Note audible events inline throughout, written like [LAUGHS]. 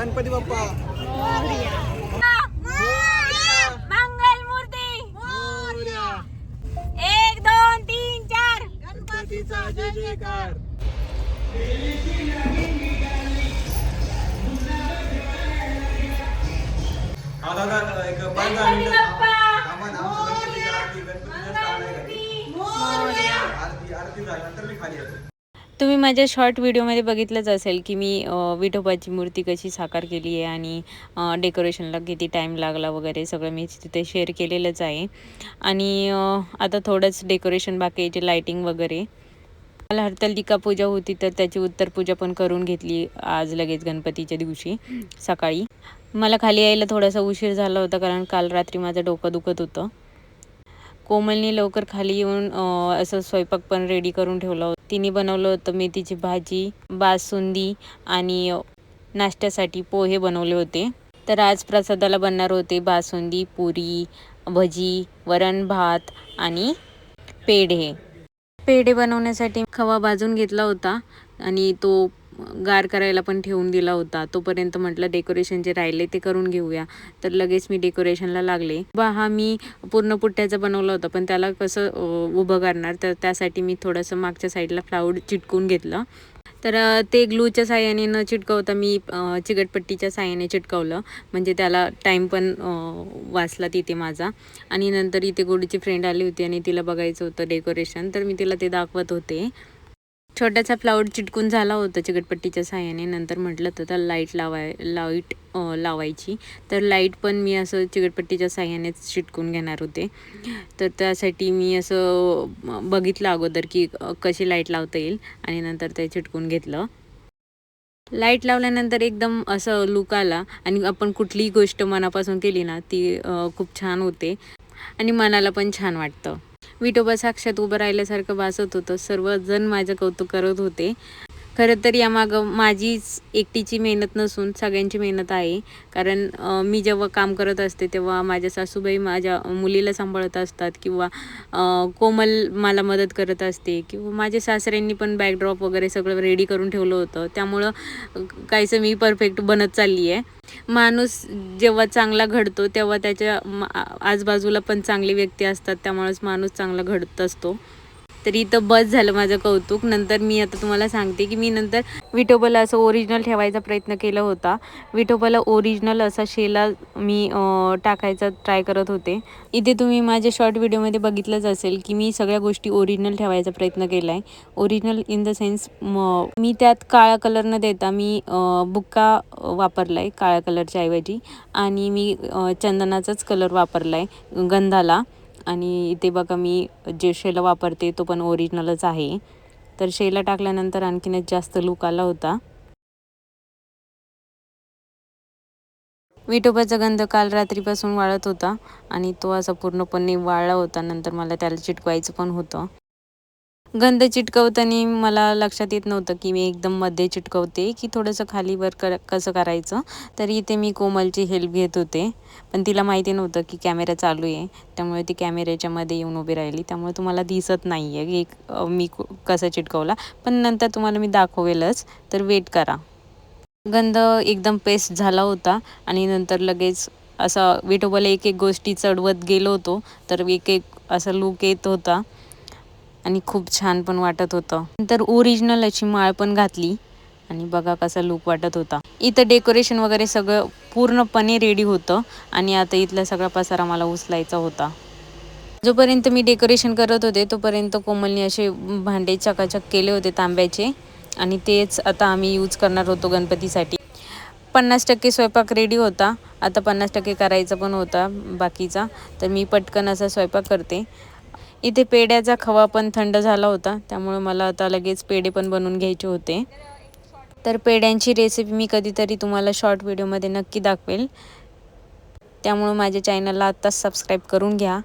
गणपती बाप्पा. मंगल मूर्ती मोरया. एक दोन तीन चार. गणपतीचा जय जयकार. दादा एक पाच दहा गणपती मिनिटं बाप्पा. थांबा ना, आमचं गणपतीची आरती गणपतीचं स्थान आहे. घरी. आरती आरती झाल्यानंतर मी खाली येतो. तुम्ही माझ्या शॉर्ट व्हिडिओमध्ये बघितलंच असेल की मी विठोबाची मूर्ती कशी साकार केली आहे आणि डेकोरेशनला किती टाईम लागला वगैरे सगळं मी तिथे शेअर केलेलंच आहे. आणि आता थोडंच डेकोरेशन बाकी आहे जे लाईटिंग वगैरे. मला हरतालिका पूजा होती तर त्याची उत्तर पूजा पण करून घेतली आज लगेच गणपतीच्या दिवशी सकाळी. मला खाली यायला थोडासा उशीर झाला होता कारण काल रात्री माझं डोकं दुखत होतं. कोमलने लवकर खाली येऊन असं स्वयंपाक पण रेडी करून ठेवला होता. तिने बनवलं होतं मेथीची भाजी बासुंदी आणि नाश्त्यासाठी पोहे बनवले होते. तर आज प्रसादाला बनणार होते बासुंदी पुरी भजी वरण भात आणि पेढे. पेढे बनवण्यासाठी खवा भाजून घेतला होता आणि तो गार करायला पण ठेवून दिला होता. तोपर्यंत म्हटलं डेकोरेशन जे राहिले ते करून घेऊया. तर लगेच मी डेकोरेशनला लागले. बा हा मी पूर्ण पुट्ट्याचा बनवला होता पण त्याला कसं उभं करणार तर त्यासाठी मी थोडंसं मागच्या साईडला फ्लाऊड चिटकून घेतलं. तर ते ग्लूच्या साह्याने न चिटकवता मी चिकटपट्टीच्या साह्याने चिटकवलं. म्हणजे त्याला टाईम पण वाचला तिथे माझा. आणि नंतर इथे गोडीची फ्रेंड आली होती आणि तिला बघायचं होतं डेकोरेशन तर मी तिला ते दाखवत होते. छोटासा फ्लावर चिटकून झाला होता चिकटपट्टीच्या साह्याने. नंतर म्हटलं तर त्याला लाइट लावाय लाइट लावायची. तर लाइट पण मी असं चिकटपट्टीच्या साह्यानेच चिटकून घेणार होते. तर त्यासाठी मी असं बघितलं अगोदर की कशी लाइट लावता येईल आणि नंतर ते चिटकून घेतलं. लाइट लावल्यानंतर एकदम असं लुक आला आणि आपण कुठलीही गोष्ट मनापासून केली ना ती खूप छान होते आणि मनाला पण छान वाटतं. विठोबा साक्षात उभं राहिल्यासारखं भासत होतं. सर्वजण माझं कौतुक करत होते. खरं तर यामागं माझीच एकटीची मेहनत नसून सगळ्यांची मेहनत आहे. कारण मी जेव्हा काम करत असते तेव्हा माझ्या सासूबाई माझ्या मुलीला सांभाळत असतात किंवा कोमल मला मदत करत असते किंवा माझ्या सासऱ्यांनी पण बॅकड्रॉप वगैरे सगळं रेडी करून ठेवलं होतं. त्यामुळं काहीसं मी परफेक्ट बनत चालली आहे माणूस जेव्हा चांगला घडतो तेव्हा त्याच्या आजबाजूला आजूबाजूला पण चांगली व्यक्ती असतात. त्यामुळेच माणूस चांगला घडत असतो. तर इथं बस झालं माझं कौतुक. नंतर मी आता तुम्हाला सांगते की मी नंतर विठोबाला असं ओरिजिनल ठेवायचा प्रयत्न केला होता. विठोबाला ओरिजिनल असा शेला मी टाकायचा ट्राय करत होते. इथे तुम्ही माझ्या शॉर्ट व्हिडिओमध्ये बघितलंच असेल की मी सगळ्या गोष्टी ओरिजिनल ठेवायचा प्रयत्न केला आहे ओरिजिनल इन द सेन्स मी त्यात काळा कलर न देता मी बुक्का वापरला आहे काळ्या कलरच्या ऐवजी. आणि मी चंदनाचाच कलर वापरला आहे गंधाला. आणि इथे बघा मी जे शेला वापरते तो पण ओरिजिनलच आहे. तर शेला टाकल्यानंतर आणखीनच जास्त लुक आला होता. विठोबाचा गंध काल रात्रीपासून वाळत होता आणि तो असा पूर्णपणे वाळला होता. नंतर मला त्याला चिटकवायचं पण होतं. गंध चिटकवताना मला लक्षात येत नव्हतं की मी एकदम मध्ये चिटकवते की थोडंसं खालीवर कर कसं करायचं. तर इथे मी कोमलची हेल्प घेत होते. पण तिला माहिती नव्हतं की कॅमेरा चालू आहे. त्यामुळे ती कॅमेऱ्याच्या मध्ये येऊन उभी राहिली. त्यामुळे तुम्हाला दिसत नाही आहे की मी कु- कसं चिटकवला. पण नंतर तुम्हाला मी दाखवेलच. तर वेट करा. गंध एकदम पेस्ट झाला होता. आणि नंतर लगेच असा विठोबाला एक एक गोष्टी चढवत गेलो होतो. तर एक एक असा लूक येत होता. आणि खूप छान पण वाटत होतं. नंतर ओरिजिनल अशी माळ पण घातली आणि बघा कसा लूक वाटत होता. इथं डेकोरेशन वगैरे सगळं पूर्णपणे रेडी होतं आणि आता इथला सगळा पसारा मला उचलायचा होता. जोपर्यंत मी डेकोरेशन करत होते तोपर्यंत कोमलने असे भांडे चकाचक केले होते तांब्याचे आणि तेच आता आम्ही यूज करणार होतो गणपतीसाठी. पन्नास टक्के स्वयंपाक रेडी होता. आता पन्नास टक्के करायचा पण होता बाकीचा. तर मी पटकन असा स्वयंपाक करते. इथे पेड्याचा खवा पण थंड झाला होता त्यामुळे मला आता लगेच पेढे पण बनवून घ्यायचे होते. तर पेड्यांची रेसिपी मी कधीतरी तुम्हाला शॉर्ट व्हिडिओमध्ये नक्की दाखवेल. त्यामुळं माझ्या चॅनलला आत्ताच सबस्क्राईब करून घ्या.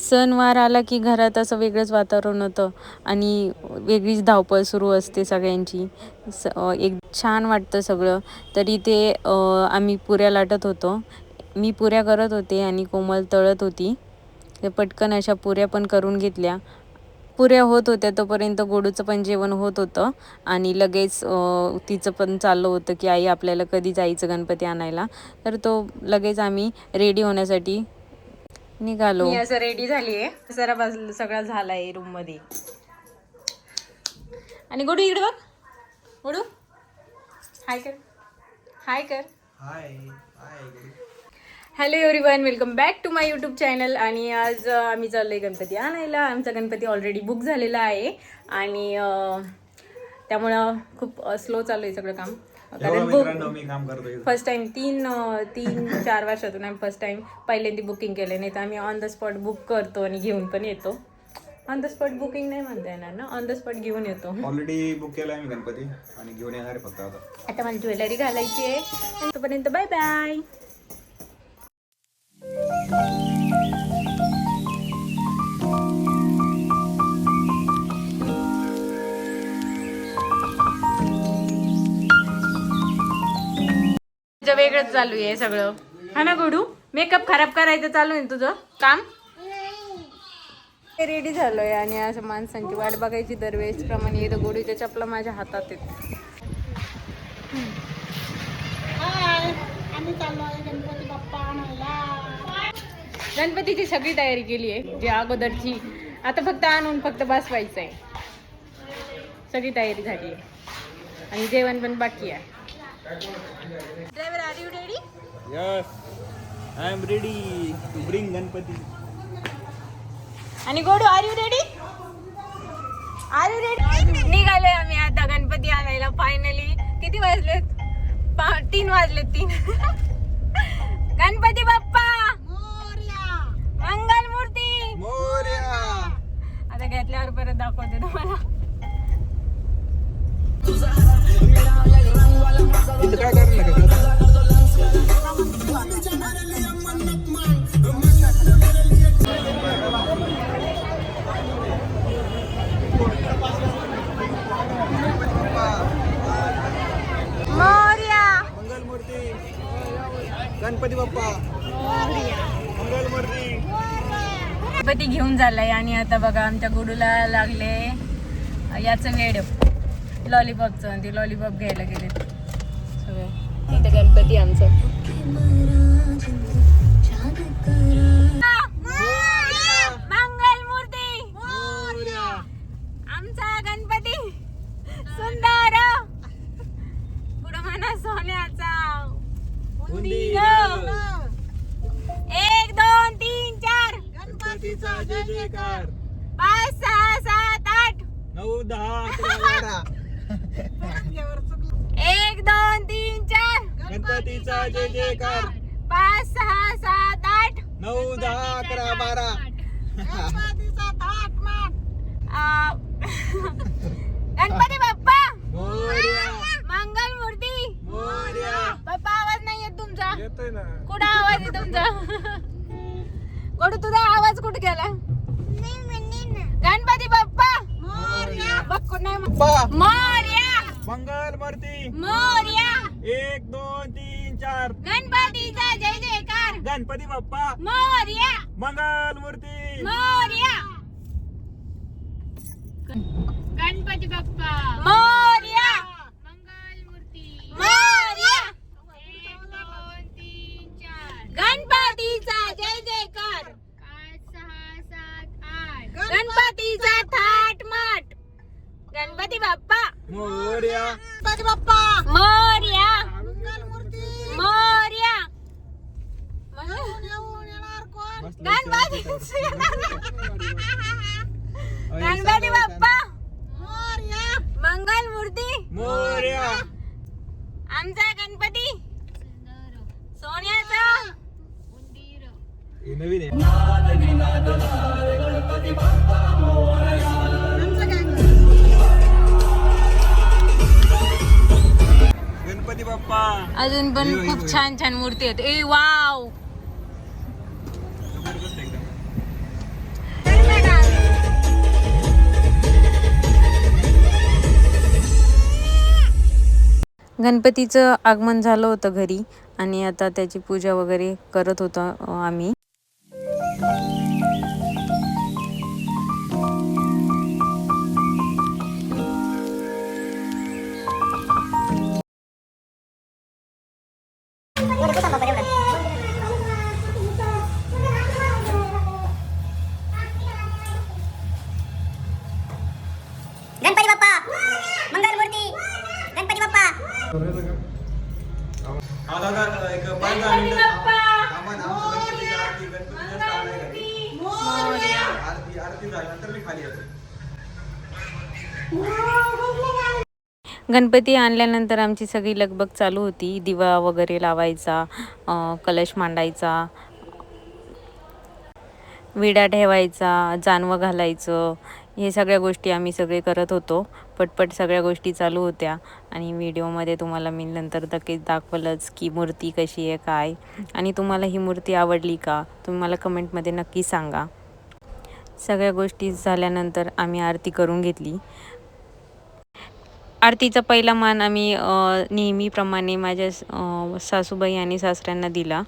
सणवार आला की घरात असं वेगळंच वातावरण होतं आणि वेगळीच धावपळ सुरू असते सगळ्यांची. स एक छान वाटतं सगळं. तरी ते आम्ही पुऱ्या लाटत होतो. मी पुऱ्या करत होते आणि कोमल तळत होती. पटकन अशा पुऱ्या पण करून घेतल्या. पुऱ्या होत होत्या तोपर्यंत गोडूचं पण जेवण होत होतं. आणि लगेच तिचं पण चाललं होतं की आई आपल्याला कधी जायचं गणपती आणायला? तर तो लगेच आम्ही रेडी होण्यासाठी निघालो. मी असं रेडी झाली आहे जरा बाजूला सगळा झाला आहे रूममध्ये आणि गोडू इकडे बघ. गोडू. हाय कर. हाय कर. Hi hi hello everyone welcome back to my YouTube channel आणि आज आम्ही चाललो आहे गणपती आणायला. आमचा गणपती ऑलरेडी बुक झालेला आहे. आणि त्यामुळं खूप स्लो चालू आहे सगळं काम. कारण बुक फर्स्ट टाइम तीन तीन चार वर्षातून आम्ही फर्स्ट टाइम पहिल्यांदा बुकिंग केलं नाही तर आम्ही ऑन द स्पॉट बुक करतो आणि घेऊन पण येतो. ऑन द स्पॉट बुकिंग नाही म्हणता येणार ना? ऑन द स्पॉट घेऊन येतो. ऑलरेडी बुक केलाय मी गणपती आणि घेऊन येणार आहे फक्त आता. आता मला ज्वेलरी घालायची आहे. तोपर्यंत बाय बाय वेगळंच चालू आहे सगळं. हा ना गोडू? मेकअप खराब करायचं चालू आहे ना तुझं? काम? रेडी झालोय आणि असं माणसांची वाट बघायची दरवेळेस प्रमाणे येतं गोडूच्या चपला माझ्या हातात आहेत. गणपतीची सगळी तयारी केली आहे जी अगोदरची. आता फक्त आणून फक्त बसवायचं आहे सगळी तयारी झाली आहे. आणि जेवण पण बाकी आहे. Driver are you ready yes I am ready to bring Ganpati आणि Godu are you ready are you ready निघालोय आम्ही आता गणपती आणायला फायनली किती वाजलेत? तीन वाजलेत तीन. [LAUGHS] गणपती बाप्पा मंगल मूर्ती मोर्या आता घेतल्यावर परत दाखवते तुम्हाला. गणपती बाप्पा मंगल मूर्ती गणपती घेऊन झालाय आणि आता बघा आमच्या गुडूला लागले याचं वेड. लॉलीपॉपचं ते लॉलीपॉप घ्यायला गेले सगळं. इथं गणपती आमचं मंगल मूर्ती आमचा गणपती सुंदर पुढं म्हणा सोन्याचा उंदीर. एक दोन तीन चार गणपतीचा जय जयकार पाच सहा सात आठ नऊ दहा अकरा बारा एक दोन तीन चार गणपतीचा जय जयकार. पाच सहा सात आठ. नऊ दहा अकरा बारा. आ, गणपती बाप्पा. मोर्या. मंगल मूर्ती. मोर्या. बाप्पा आवाज नाही येत तुमचा. येतोय ना. कुठं आवाज आहे तुमचा? कुठं तुझा आवाज कुठे गेला? गणपती बाप्पा. बघ कुठं नाही मोरया. मंगल मूर्ती. मोरया. एक चार. गणपतीचा जय जयकार. गणपती बाप्पा. मोरया. मंगल मूर्ती मोरया. गणपती बाप्पा. मोरया. मंगल मूर्ती मोरया. एक दोन तीन चार गणपतीचा जय जयकार. पाच सहा सात आठ. गणपतीचा थाट माट. गणपती बाप्पा. मोर्या मोरया. मोरया. गणपती गणपती बाप्पा. मंगल मूर्ती. मोर्या. आमचा गणपती. सोन्याचा. नवीन गणपती बाप्पा. अजून पण खूप. छान छान मूर्ती आहेत. ए वाव. गणपतीचं आगमन झालं होतं घरी आणि आता त्याची पूजा वगैरे करत होतो आम्ही. गणपती आणल्यानंतर आमची सगळी लगबग चालू होती. दिवा वगैरे लावायचा कलश मांडायचा विडा ठेवायचा जानवं घालायचं हे सगळ्या गोष्टी आम्ही सगळे करत होतो. पटपट सगळ्या गोष्टी चालू होत्या आणि व्हिडिओमध्ये तुम्हाला मी नंतर नक्कीच दाखवलंच की मूर्ती कशी आहे काय. आणि तुम्हाला ही मूर्ती आवडली का तुम्ही मला कमेंटमध्ये नक्की सांगा. सगळ्या गोष्टी झाल्यानंतर आम्ही आरती करून घेतली. आरतीचा पहिला मान आम्ही नेहमीप्रमाणे माझ्या सासूबाई आणि सासऱ्यांना दिला.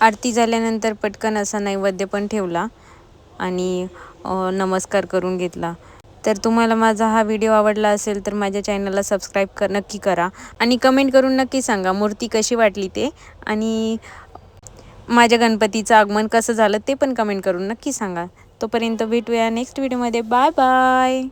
आरती झाल्यानंतर पटकन असा नैवेद्य पण ठेवला आणि नमस्कार करून घेतला. तर तुम्हाला माझा हा व्हिडिओ आवडला असेल तर माझ्या चॅनलला सबस्क्राईब कर नक्की करा आणि कमेंट करून नक्की सांगा मूर्ती कशी वाटली ते आणि माझ्या गणपतीचं आगमन कसं झालं ते पण कमेंट करून नक्की सांगा. तोपर्यंत भेटूया नेक्स्ट व्हिडिओमध्ये. Bye bye.